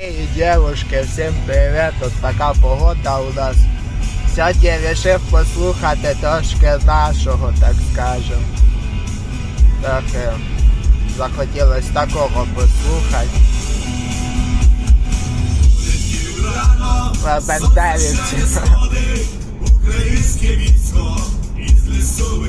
И девушки, всім привіт! Тут така погода у нас. Сьогодні вирішив послухати трошки нашого, так скажем. Трохи захотілось такого послухати. Про бендерівців. Українське військо із лісу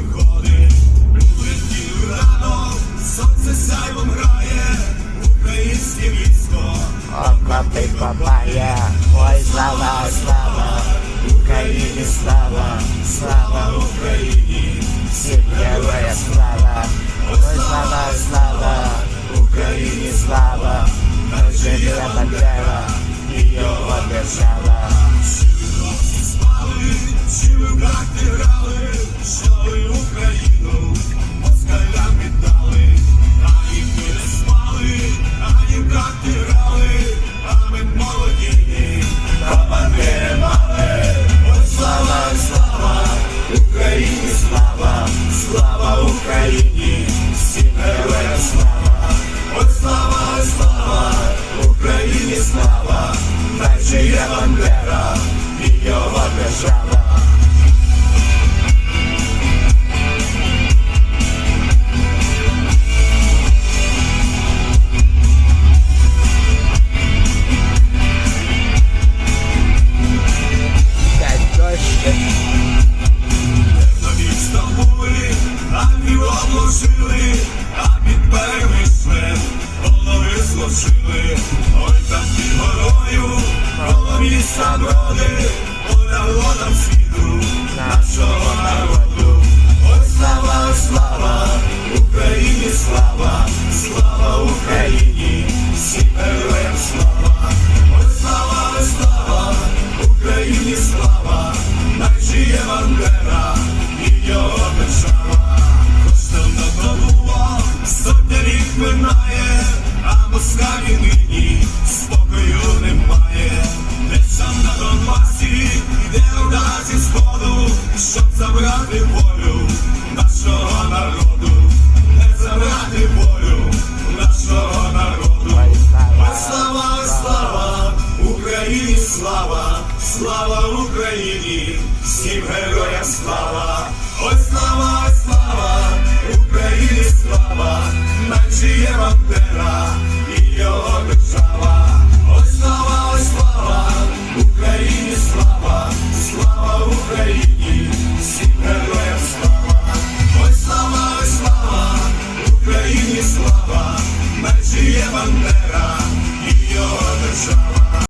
Окопи копає, ой, слава, слава, Україні слава, слава Україні, всім героям слава, ой, слава, слава, Україні слава, живе Бандера, і його держава. Слава, жиє бандера і його держава. Міста броди, полягло нам світу нашого народу. Волю нашого народу, не забрати волю нашого народу. Слава, слава, Україні слава, слава Україні, всім героям слава, Siyemem ben